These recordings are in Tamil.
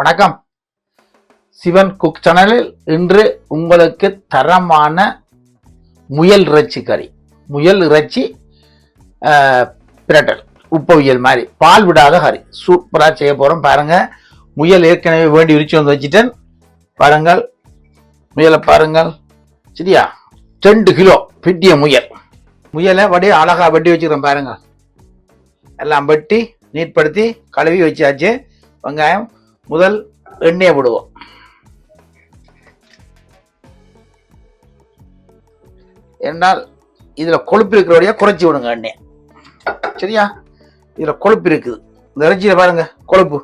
வணக்கம். சிவன் குக் சேனலில் இன்று உங்களுக்கு தரமான முயல் இறைச்சி கறி. முயல் இறைச்சி பிரட்டல் உப்பவியல் மாதிரி பால் விடாத கறி. சூப்பராக செய்ய போகிறோம் பாருங்கள் முயல் ஏற்கனவே வேண்டி விரிச்சு வந்து வச்சுட்டேன். பாருங்கள் முயலை பாருங்கள். சரியா? ரெண்டு கிலோ பிட்டிய முயல். முயலை வடி அழகாக வெட்டி வச்சுக்கிறோம் பாருங்கள். எல்லாம் வெட்டி நீட்படுத்தி கழுவி வச்சாச்சு. வெங்காயம் முதல் எண்ணெயை விடுவோம் என்றால் இதில் கொழுப்பு இருக்கிறபடியா குறைச்சி விடுங்க எண்ணெய். சரியா? இதில் கொழுப்பு இருக்குது. இந்த இறைச்சியில் பாருங்க கொழுப்பு.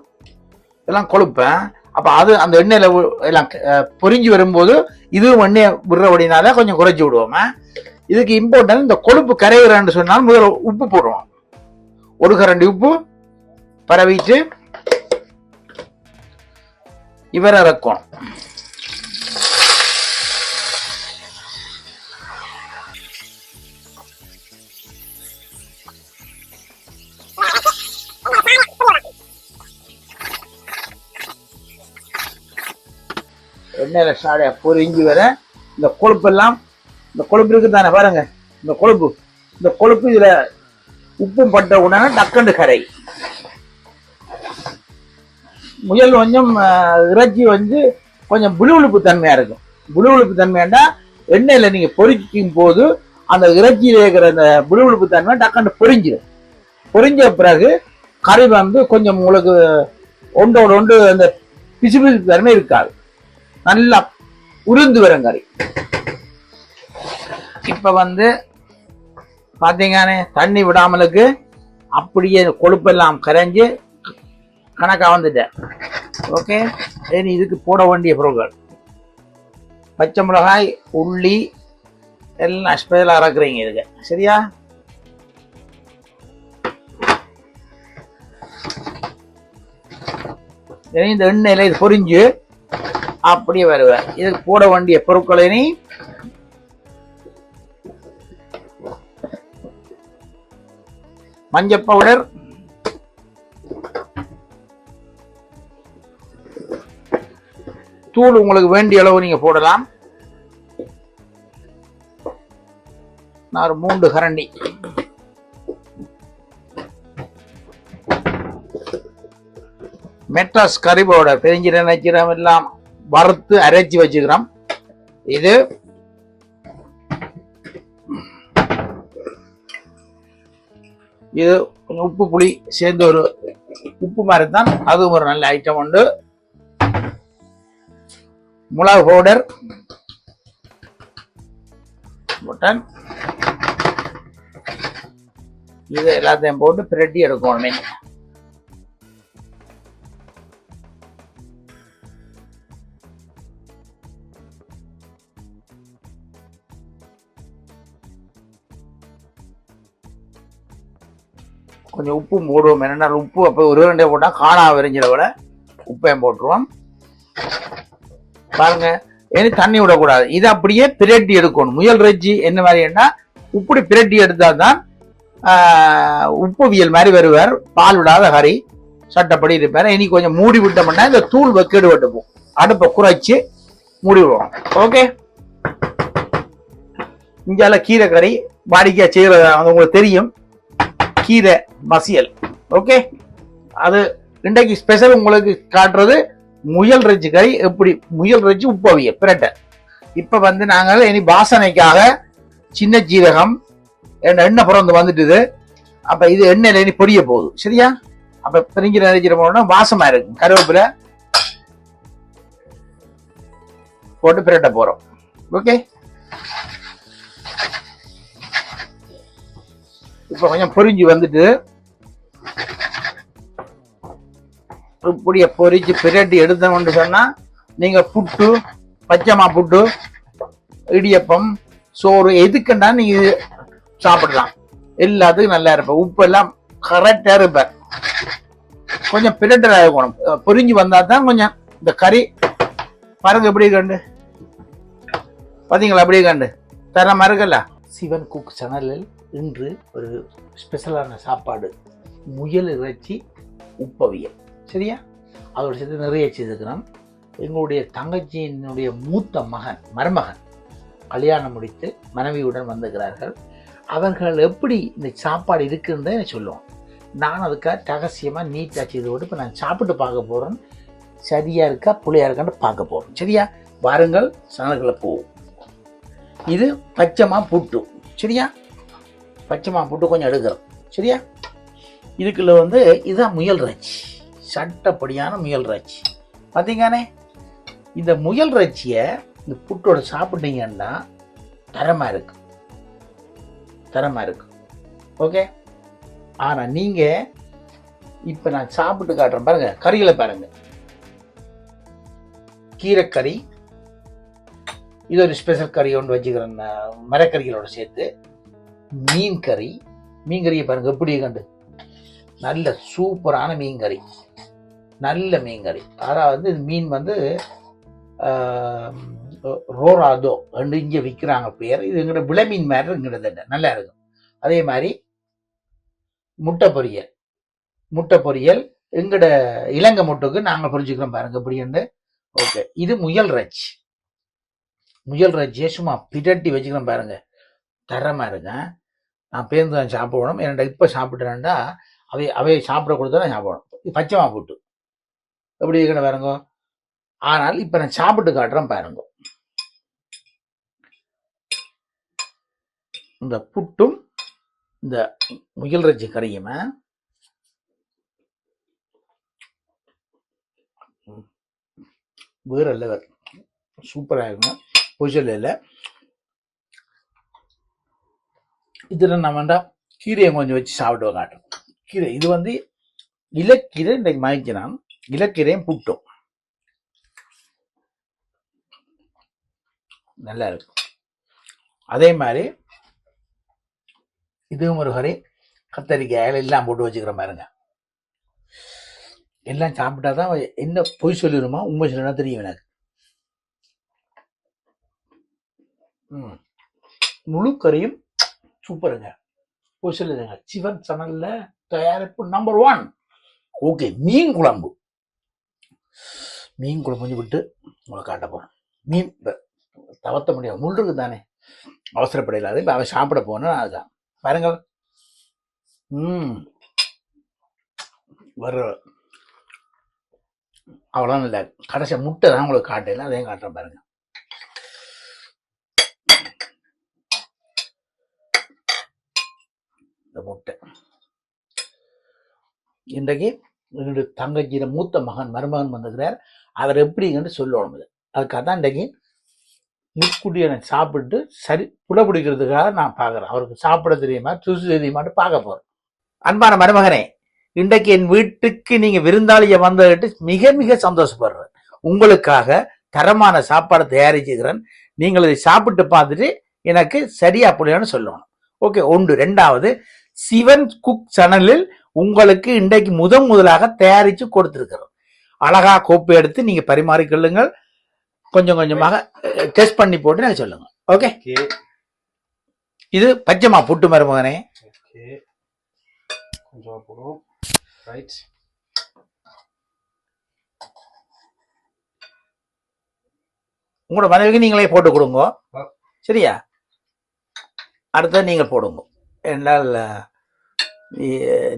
இதெல்லாம் கொழுப்பேன் அப்போ அது அந்த எண்ணெயில் எல்லாம் அஹ், பொரிஞ்சு வரும்போது இதுவும் எண்ணெயை விடுறபடினால கொஞ்சம் குறைச்சி விடுவோமே. இதுக்கு இம்பார்ட்டன் இந்த கொழுப்பு கரையிறான்னு சொன்னால் முதல்ல உப்பு போடுவோம். ஒரு கரண்டி உப்பு பரவிட்டு இவரை இறக்கணும் எண்ணெயில சாடைய பொரிஞ்சு வர இந்த கொழுப்பெல்லாம் இந்த கொழுப்பு இருக்கு தானே பாருங்க. இந்த கொழுப்பு. இந்த கொழுப்பு இதுல உப்பும் பட்ட உடனே டக்குண்டு கரை. முயல் கொஞ்சம் இறைச்சி வந்து கொஞ்சம் புழுவுழுப்பு தன்மையாக இருக்கும். புழுவுழுப்பு தன்மையாண்டா எண்ணெயில் நீங்கள் பொறிக்கும் போது அந்த இறைச்சியில் இருக்கிற அந்த புழுவுழுப்பு தன்மை டக்குன்னு பொறிஞ்சிடும் பொறிஞ்ச பிறகு கறி வந்து கொஞ்சம் உங்களுக்கு ஒன்றோடு ஒன்று அந்த பிசு பிசு தன்மை இருக்காது. நல்லா உருந்து வரும் கறி. இப்போ வந்து பார்த்தீங்கன்னே தண்ணி விடாமலுக்கு அப்படியே கொழுப்பெல்லாம் கரைஞ்சு கணக்காக வந்துட்டேன் ஓகே இனி இதுக்கு போட வேண்டிய பொருட்கள் பச்சை மிளகாய் உள்ளி எல்லாம் ஸ்பெஷலாக இறக்குறீங்க இதுக்கு. சரியா? இனி இந்த எண்ணெயில இது பொரிஞ்சு அப்படியே வருவேன். இதுக்கு போட வேண்டிய பொருட்களை இனி மஞ்சள் பவுடர் தூள் உங்களுக்கு வேண்டிய அளவு நீங்க போடலாம். நான் ஒரு மூன்று கரண்டி. மெட்ராஸ் கறி பவுடர் பெருஞ்சீரகம் நச்சீரகம் எல்லாம். வறுத்து அரைச்சி வச்சுக்கிறோம். இது இது உப்பு புளி சேர்ந்து ஒரு உப்பு மாதிரி தான் அதுவும் ஒரு நல்ல ஐட்டம் உண்டு. மிளகு பவுடர் பட்டன் இது எல்லாத்தையும் போட்டு பிரட்டி எடுக்கணும். கொஞ்சம் உப்பு போடுவோம். என்னன்னா உப்பு அப்போ ஒரு ரெண்டே போட்டால் காணா விரிஞ்சதை விட உப்பையும் போட்டுருவோம். பாருங்க. ஏன்னா தண்ணி விடக்கூடாது. இது அப்படியே பிரட்டி எடுக்கணும். முயல் ரஜ்ஜி என்ன மாதிரின்னா இப்படி பிரட்டி எடுத்தால் தான் உப்புவியல் மாதிரி வருவார். பால் விடாத ஹரி சட்டப்படி இருப்பார். இனி கொஞ்சம் மூடி விட்டோம்னா இந்த தூள் வெக்கெடு விட்டுப்போம் அடுப்பை குறைச்சி மூடி விடுவோம் ஓகே? இங்கால கீரை கறி வாடிக்கையாக செய்கிறது அது உங்களுக்கு தெரியும். கீரை மசியல். ஓகே? அது இன்றைக்கு ஸ்பெஷல் உங்களுக்கு காட்டுறது முயல் இறைச்சி கறி எப்படி முயல் இறைச்சி உப்பவிய பிரட்டை. இப்போ வந்து நாங்கள் இனி வாசனைக்காக சின்ன ஜீரகம் எண்ணெய் பிறந்து வந்துட்டுது. அப்போ இது எண்ணெயில் இனி பொடிய போகுது. சரியா? அப்போ பிரிஞ்சு நினைச்சிட போனோம்னா வாசமா இருக்கும். கருவேப்பிலை போட்டு பிரட்டை போகிறோம் ஓகே? இப்போ கொஞ்சம் பொரிஞ்சு வந்துட்டு இப்படிய பொறிச்சு பிரட்டி எடுத்தோம்னு சொன்னால் நீங்கள் புட்டு பச்சைமா புட்டு இடியப்பம் சோறு எதுக்குன்னா நீங்கள் சாப்பிடலாம். எல்லாத்துக்கும் நல்லா இருப்பேன் உப்பு எல்லாம் கரெக்டாக இருப்பேன் கொஞ்சம் பிரட்டல் ஆகணும் பொரிஞ்சு வந்தால் தான் கொஞ்சம் இந்த கறி பாருங்க எப்படி கண்டு பார்த்தீங்களா அப்படியே கண்டு தர மறுக்கல சிவன் குக் சேனலில் இன்று ஒரு ஸ்பெஷலான சாப்பாடு. முயல் இறைச்சி உப்பவியல். சரியா? அதோட சேர்த்து நிறைய செய்திருக்கிறோம் எங்களுடைய தங்கச்சியினுடைய மூத்த மகன் மருமகன் கல்யாணம் முடித்து மனைவியுடன் வந்திருக்கிறார்கள். அவர்கள் எப்படி இந்த சாப்பாடு இருக்குன்றதை எனக்கு சொல்லுவோம். நான் அதுக்காக ரகசியமாக நீட்டாக செய்து விட்டு இப்போ நான் சாப்பிட்டு பார்க்க போகிறேன் சரியாக இருக்கா புள்ளையாக இருக்கான்னு பார்க்க போகிறோம் சரியா? வாருங்கள் சனல்களை போவோம். இது பச்சைமா புட்டு. சரியா? பச்சைமா புட்டு கொஞ்சம் எடுக்கிறோம். சரியா? இதுக்குள்ள வந்து இதுதான் முயல் இறைச்சி. சட்டப்படியான முயல் இறைச்சி. பார்த்தீங்கன்னே இந்த முயல் இறைச்சியை இந்த புட்டோட சாப்பிட்டீங்கன்னா தரமாக இருக்கு. தரமாக இருக்கு. ஓகே? ஆனால் நீங்கள் இப்போ நான் சாப்பிட்டு காட்டுறேன் பாருங்க கறிகளை பாருங்க. கீரைக்கறி இது ஒரு ஸ்பெஷல் கறி ஒன்று வச்சுக்கிறேன் மரக்கறிகளோடு மரக்கறிகளோட சேர்த்து. மீன் கறி மீன் கறியை பாருங்கள் எப்படி கண்டு? நல்ல சூப்பரான மீன் கறி நல்ல மீன் கறி அதாவது மீன் வந்து ஆஹ், ரோராதோ ரெண்டு இங்கே விற்கிறாங்க பேர். இது எங்கிட்ட விளைமீன் மாதிரி எங்கிட்ட நல்லா இருக்கும். அதே மாதிரி முட்டை பொரியல். முட்டை பொரியல் எங்கட இலங்கை முட்டுக்கு நாங்கள் புரிஞ்சுக்கிறோம் பாருங்க. எப்படின்னு ஓகே. இது முயல் ரஜ். முயல் இறைச்சியை சும்மா பிரட்டி வச்சுக்கிறோம் பாருங்க. தரமாக இருங்க நான் பேருந்து தான் சாப்பிடணும். என்னடா இப்போ சாப்பிட்றேன்டா அவை அவையை சாப்பிட கொடுத்தா நான் சாப்பிடணும் இது பச்சைமா போட்டு. எப்படி இருக்கணும் பாருங்க. ஆனால் இப்போ நான் சாப்பிட்டு காட்டுறேன் பாருங்க. இந்த புட்டும் இந்த முயல் இறைச்சி கறியுமே வேற லெவல் சூப்பராக இருக்கும் பொய்ச்சல் இல்லை. இதில் நம்ம வேண்டாம் கீரையை கொஞ்சம் வச்சு சாப்பிட்டு காட்டுறோம் கீரை இது வந்து இலக்கீரை இன்றைக்கு மயக்கிறான் இலக்கீரையும் புட்டும் நல்லா இருக்கும். அதே மாதிரி இதுவும் ஒரு கறி கத்தரிக்காயில் எல்லாம் போட்டு வச்சுக்கிற மாதிரிங்க. எல்லாம் சாப்பிட்டா தான் என்ன பொய் சொல்லிடுமா உண்மை சொல்லினா தெரியும் எனக்கு. ம். முழு கறியும் சூப்பருங்க. பொய் சொல்லுதுங்க சிவன் சனலில் தயாரிப்பு நம்பர் ஒன் ஓகே மீன் குழம்பு. மீன் குழம்பு கொஞ்சம் விட்டு உங்களை காட்ட போகிறேன் மீன் இப்ப தவத்த முடியாது முள்ளுக்கு தானே அவசரப்படையிலாது இப்போ அவன் சாப்பிட போனேன் அதுதான் பாருங்கள். ம். வர்ற அவ்வளோ இல்லை. கடைசி முட்டை தான் உங்களுக்கு காட்டல அதையும் காட்டுறேன் பாருங்க. இந்த முட்டை. இன்றைக்கு என்னுடைய தங்கச்சியில மூத்த மகன் மருமகன் வந்திருக்கிறார். அவர் எப்படிங்கன்னு சொல்லணும் இது அதுக்காக தான் இன்றைக்கு முட்குட்டி எனக்கு சாப்பிட்டு சரி புட பிடிக்கிறதுக்காக நான் பார்க்குறேன். அவருக்கு சாப்பிட தெரியுமா சுசு தெரியுமான்னு பார்க்க போகிறேன் அன்பான மருமகனே இன்றைக்கு என் வீட்டுக்கு நீங்கள் விருந்தாளியை வந்ததுட்டு மிக மிக சந்தோஷப்படுறேன். உங்களுக்காக தரமான சாப்பாடை தயாரிச்சுக்கிறேன். நீங்கள் இதை சாப்பிட்டு பார்த்துட்டு எனக்கு சரியா புள்ளியான்னு சொல்லணும். ஓகே ஒன்று. ரெண்டாவது சிவன் குக் சேனலில் உங்களுக்கு இன்றைக்கு முதன் முதலாக தயாரித்து கொடுத்திருக்கிறோம். அழகா கோப்பை எடுத்து நீங்க பரிமாறிக்கொள்ளுங்கள் கொஞ்சம் கொஞ்சமாக டெஸ்ட் பண்ணி போட்டு எனக்கு சொல்லுங்க. ஓகே இது பச்சைமா புட்டு மருமகனே கொஞ்சம் போடுவோம் ரைட் உங்களோட மனைவிக்கு நீங்களே போட்டு கொடுங்க. சரியா? அடுத்தது நீங்க போடுங்க. என்னால்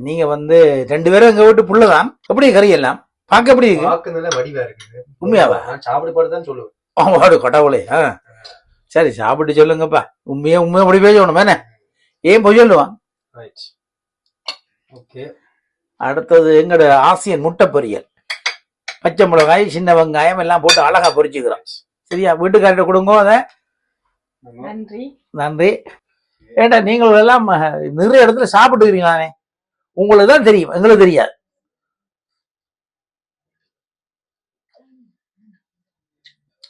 நீங்க வந்து ரெண்டு பேரும் எங்க வீட்டு புள்ளதான். எப்படி கறி எல்லாம்? பார்க்க எப்படி இருக்கு? பார்க்க நல்ல வடிவா இருக்குது உண்மையாவா? சாப்பிட பாட்டு தான் சொல்லுவேன். அவங்களோட கொட்டவுளே ஆ. சரி சாப்பிட்டு சொல்லுங்கப்பா. உண்மையா உண்மையா அப்படி பேசணும் என்ன? ஏன் போய் சொல்லுவான் ரைட் ஓகே அடுத்தது எங்கட ஆசியன் முட்டை பொரியல் பச்சை மிளகாய் சின்ன வெங்காயம் எல்லாம் போட்டு அழகா பொரிச்சுக்கிறோம். சரியா? வீட்டுக்கார்ட்ட கொடுங்க அதை. நன்றி. நன்றி. ஏண்டா நீங்கள் எல்லாம் நிறைய இடத்துல சாப்பிட்டுக்கிறீங்களானே? உங்களுக்கு தான் தெரியும் எங்களுக்கு தெரியாது.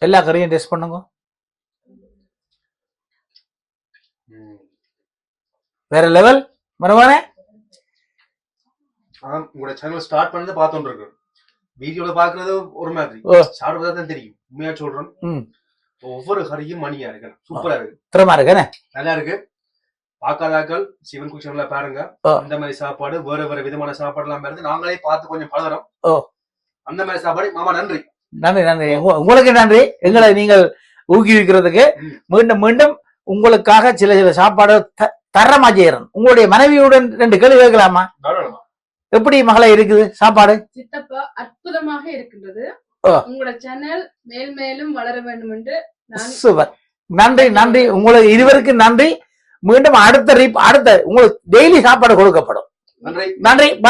எல்லா கறியும் டெஸ்ட் பண்ணுங்க. வேற லெவல் மருமானே ஆனா உங்களோட சேனல் ஸ்டார்ட் பண்ணது பார்த்துட்டு இருக்கேன் வீடியோல பாக்குறது ஒரு மாதிரி. ஓ. சாப்பிட தான் தெரியும். உண்மையா சொல்றேன். ஒவ்வொரு கறியும் மணியா இருக்கு சூப்பரா இருக்கு. நல்லா இருக்கு. பார்க்காதாக்கள் சிவன் குக் பாருங்க. ஓ. இந்த மாதிரி சாப்பாடு வேற வேற விதமான சாப்பாடு எல்லாம் இருந்து நாங்களே பார்த்து கொஞ்சம் பழகிறோம். ஓ. அந்த மாதிரி சாப்பாடு மாமா நன்றி. நன்றி நன்றி. உங்க- உங்களுக்கு நன்றி. எங்களை நீங்கள் ஊக்குவிக்கிறதுக்கு. மீண்டும் மீண்டும் உங்களுக்காக சில சில சாப்பாடு தரமா செய்யறேன். உங்களுடைய மனைவியுடன் ரெண்டு கேள்வி கேட்கலாமா. எப்படி மகளே இருக்குது சாப்பாடு? சித்தப்பா அற்புதமாக இருக்கின்றது. உங்களோட சேனல் மேல் மேலும் வளர வேண்டும் என்று நான் சூப்பர். நன்றி நன்றி. உங்களுக்கு இருவருக்கு நன்றி. மீண்டும் அடுத்த ரீப் அடுத்த உங்களுக்கு டெய்லி சாப்பாடு கொடுக்கப்படும். நன்றி. நன்றி. பாய்